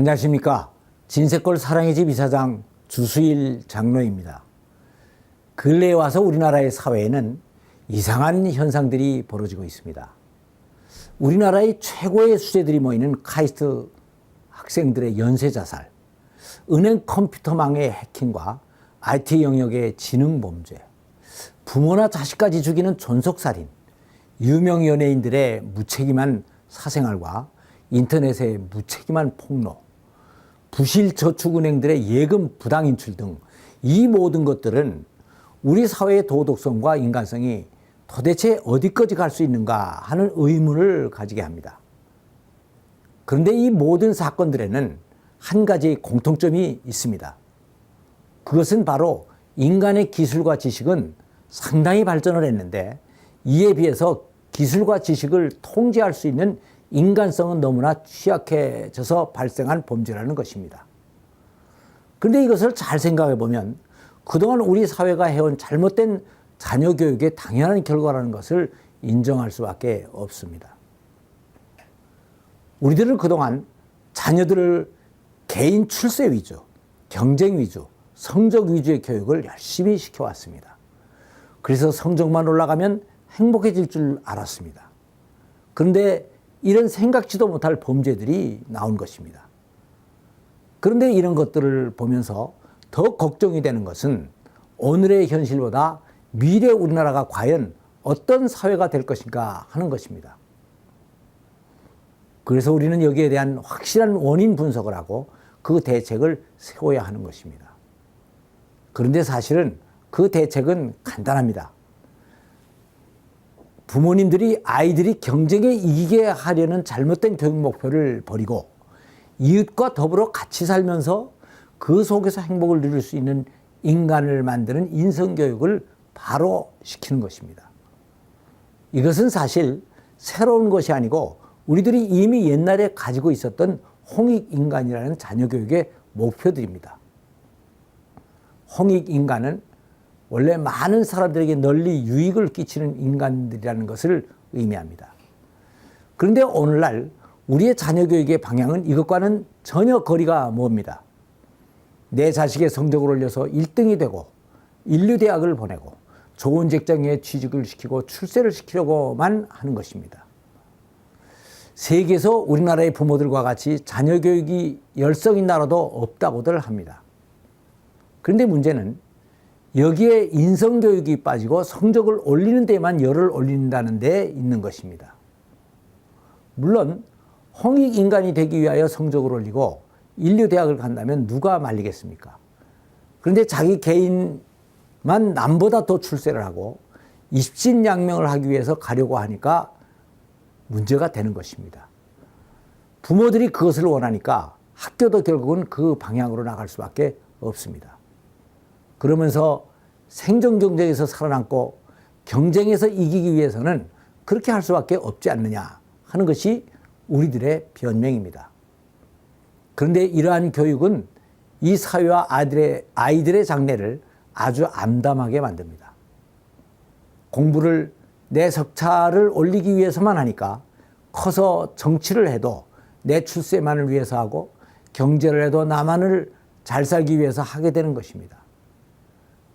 안녕하십니까. 진세골 사랑의 집 이사장 주수일 장로입니다. 근래에 와서 우리나라의 사회에는 이상한 현상들이 벌어지고 있습니다. 우리나라의 최고의 수재들이 모이는 카이스트 학생들의 연쇄 자살, 은행 컴퓨터망의 해킹과 IT 영역의 지능 범죄, 부모나 자식까지 죽이는 존속살인, 유명 연예인들의 무책임한 사생활과 인터넷의 무책임한 폭로, 부실 저축은행들의 예금 부당 인출 등 이 모든 것들은 우리 사회의 도덕성과 인간성이 도대체 어디까지 갈 수 있는가 하는 의문을 가지게 합니다. 그런데 이 모든 사건들에는 한 가지 공통점이 있습니다. 그것은 바로 인간의 기술과 지식은 상당히 발전을 했는데 이에 비해서 기술과 지식을 통제할 수 있는 인간성은 너무나 취약해져서 발생한 범죄라는 것입니다. 그런데 이것을 잘 생각해 보면 그동안 우리 사회가 해온 잘못된 자녀 교육의 당연한 결과라는 것을 인정할 수밖에 없습니다. 우리들은 그동안 자녀들을 개인 출세 위주, 경쟁 위주, 성적 위주의 교육을 열심히 시켜왔습니다. 그래서 성적만 올라가면 행복해질 줄 알았습니다. 그런데 이런 생각지도 못할 범죄들이 나온 것입니다. 그런데 이런 것들을 보면서 더 걱정이 되는 것은 오늘의 현실보다 미래 우리나라가 과연 어떤 사회가 될 것인가 하는 것입니다. 그래서 우리는 여기에 대한 확실한 원인 분석을 하고 그 대책을 세워야 하는 것입니다. 그런데 사실은 그 대책은 간단합니다. 부모님들이 아이들이 경쟁에 이기게 하려는 잘못된 교육 목표를 버리고 이웃과 더불어 같이 살면서 그 속에서 행복을 누릴 수 있는 인간을 만드는 인성교육을 바로 시키는 것입니다. 이것은 사실 새로운 것이 아니고 우리들이 이미 옛날에 가지고 있었던 홍익인간이라는 자녀교육의 목표들입니다. 홍익인간은 원래 많은 사람들에게 널리 유익을 끼치는 인간들이라는 것을 의미합니다. 그런데 오늘날 우리의 자녀 교육의 방향은 이것과는 전혀 거리가 멉니다. 내 자식의 성적을 올려서 1등이 되고 인류 대학을 보내고 좋은 직장에 취직을 시키고 출세를 시키려고만 하는 것입니다. 세계에서 우리나라의 부모들과 같이 자녀 교육이 열성인 나라도 없다고들 합니다. 그런데 문제는 여기에 인성교육이 빠지고 성적을 올리는 데만 열을 올린다는 데 있는 것입니다. 물론 홍익 인간이 되기 위하여 성적을 올리고 인류 대학을 간다면 누가 말리겠습니까? 그런데 자기 개인만 남보다 더 출세를 하고 입신양명을 하기 위해서 가려고 하니까 문제가 되는 것입니다. 부모들이 그것을 원하니까 학교도 결국은 그 방향으로 나갈 수밖에 없습니다. 그러면서 생존 경쟁에서 살아남고 경쟁에서 이기기 위해서는 그렇게 할 수밖에 없지 않느냐 하는 것이 우리들의 변명입니다. 그런데 이러한 교육은 이 사회와 아이들의, 아이들의 장래를 아주 암담하게 만듭니다. 공부를 내 석차를 올리기 위해서만 하니까 커서 정치를 해도 내 출세만을 위해서 하고 경제를 해도 나만을 잘 살기 위해서 하게 되는 것입니다.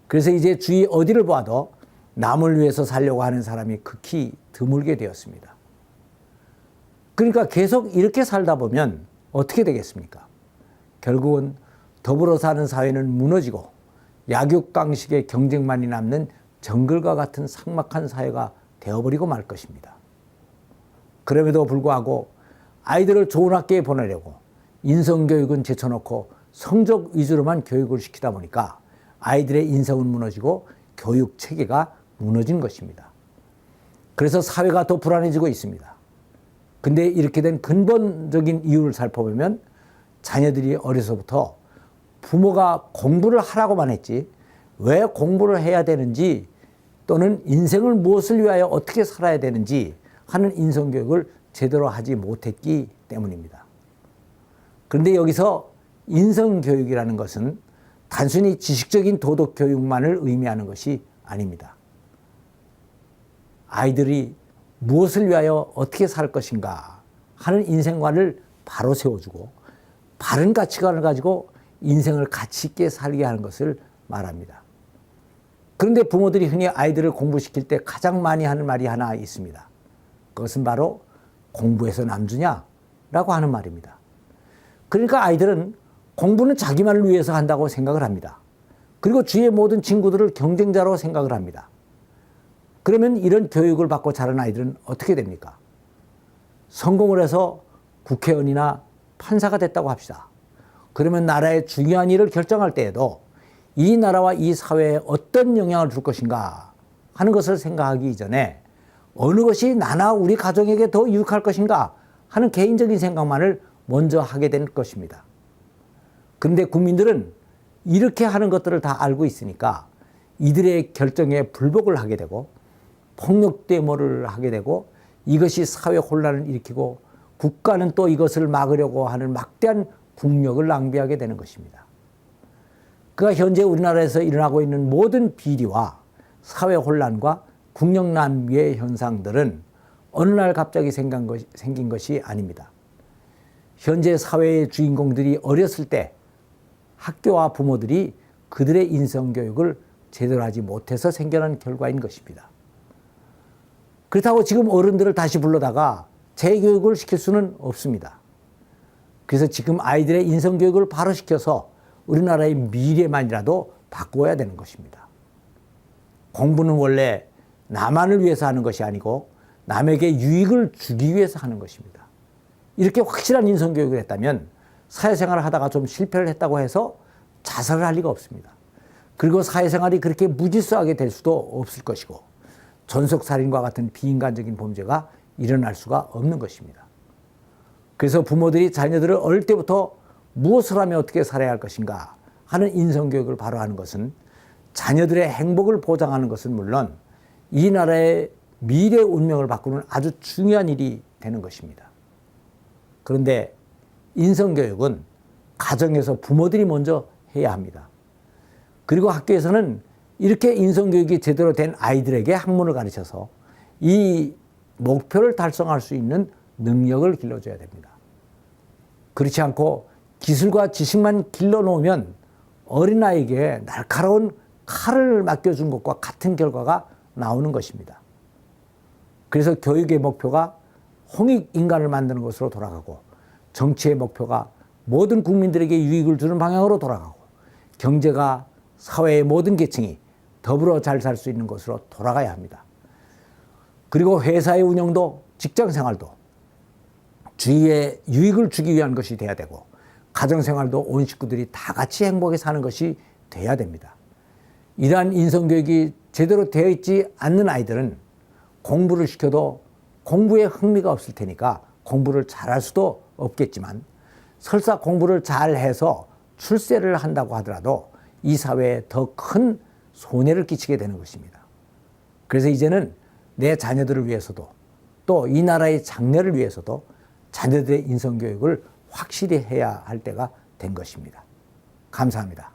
그래서 이제 주위 어디를 봐도 남을 위해서 살려고 하는 사람이 극히 드물게 되었습니다. 그러니까 계속 이렇게 살다 보면 어떻게 되겠습니까? 결국은 더불어 사는 사회는 무너지고 약육강식의 경쟁만이 남는 정글과 같은 삭막한 사회가 되어버리고 말 것입니다. 그럼에도 불구하고 아이들을 좋은 학교에 보내려고 인성교육은 제쳐놓고 성적 위주로만 교육을 시키다 보니까 아이들의 인성은 무너지고 교육 체계가 무너진 것입니다. 그래서 사회가 더 불안해지고 있습니다. 근데 이렇게 된 근본적인 이유를 살펴보면 자녀들이 어려서부터 부모가 공부를 하라고만 했지 왜 공부를 해야 되는지 또는 인생을 무엇을 위하여 어떻게 살아야 되는지 하는 인성교육을 제대로 하지 못했기 때문입니다. 그런데 여기서 인성교육이라는 것은 단순히 지식적인 도덕 교육만을 의미하는 것이 아닙니다. 아이들이 무엇을 위하여 어떻게 살 것인가 하는 인생관을 바로 세워주고 바른 가치관을 가지고 인생을 가치 있게 살게 하는 것을 말합니다. 그런데 부모들이 흔히 아이들을 공부시킬 때 가장 많이 하는 말이 하나 있습니다. 그것은 바로 공부해서 남주냐 라고 하는 말입니다. 그러니까 아이들은 공부는 자기만을 위해서 한다고 생각을 합니다. 그리고 주위의 모든 친구들을 경쟁자로 생각을 합니다. 그러면 이런 교육을 받고 자란 아이들은 어떻게 됩니까? 성공을 해서 국회의원이나 판사가 됐다고 합시다. 그러면 나라의 중요한 일을 결정할 때에도 이 나라와 이 사회에 어떤 영향을 줄 것인가 하는 것을 생각하기 이전에 어느 것이 나나 우리 가정에게 더 유익할 것인가 하는 개인적인 생각만을 먼저 하게 될 것입니다. 그런데 국민들은 이렇게 하는 것들을 다 알고 있으니까 이들의 결정에 불복을 하게 되고 폭력 데모를 하게 되고 이것이 사회 혼란을 일으키고 국가는 또 이것을 막으려고 하는 막대한 국력을 낭비하게 되는 것입니다. 그가 현재 우리나라에서 일어나고 있는 모든 비리와 사회 혼란과 국력 낭비의 현상들은 어느 날 갑자기 생긴 것이 아닙니다. 현재 사회의 주인공들이 어렸을 때 학교와 부모들이 그들의 인성교육을 제대로 하지 못해서 생겨난 결과인 것입니다. 그렇다고 지금 어른들을 다시 불러다가 재교육을 시킬 수는 없습니다. 그래서 지금 아이들의 인성교육을 바로 시켜서 우리나라의 미래만이라도 바꾸어야 되는 것입니다. 공부는 원래 나만을 위해서 하는 것이 아니고 남에게 유익을 주기 위해서 하는 것입니다. 이렇게 확실한 인성교육을 했다면 사회생활을 하다가 좀 실패를 했다고 해서 자살을 할 리가 없습니다. 그리고 사회생활이 그렇게 무질서하게 될 수도 없을 것이고 전속살인과 같은 비인간적인 범죄가 일어날 수가 없는 것입니다. 그래서 부모들이 자녀들을 어릴 때부터 무엇을 하면 어떻게 살아야 할 것인가 하는 인성교육을 바로 하는 것은 자녀들의 행복을 보장하는 것은 물론 이 나라의 미래 운명을 바꾸는 아주 중요한 일이 되는 것입니다. 그런데 인성교육은 가정에서 부모들이 먼저 해야 합니다. 그리고 학교에서는 이렇게 인성교육이 제대로 된 아이들에게 학문을 가르쳐서 이 목표를 달성할 수 있는 능력을 길러줘야 됩니다. 그렇지 않고 기술과 지식만 길러놓으면 어린아이에게 날카로운 칼을 맡겨준 것과 같은 결과가 나오는 것입니다. 그래서 교육의 목표가 홍익 인간을 만드는 것으로 돌아가고 정치의 목표가 모든 국민들에게 유익을 주는 방향으로 돌아가고 경제가 사회의 모든 계층이 더불어 잘 살 수 있는 것으로 돌아가야 합니다. 그리고 회사의 운영도 직장 생활도 주위에 유익을 주기 위한 것이 돼야 되고 가정 생활도 온 식구들이 다 같이 행복하게 사는 것이 돼야 됩니다. 이러한 인성 교육이 제대로 되어 있지 않는 아이들은 공부를 시켜도 공부에 흥미가 없을 테니까 공부를 잘할 수도 없겠지만 설사 공부를 잘 해서 출세를 한다고 하더라도 이 사회에 더 큰 손해를 끼치게 되는 것입니다. 그래서 이제는 내 자녀들을 위해서도 또 이 나라의 장래를 위해서도 자녀들의 인성교육을 확실히 해야 할 때가 된 것입니다. 감사합니다.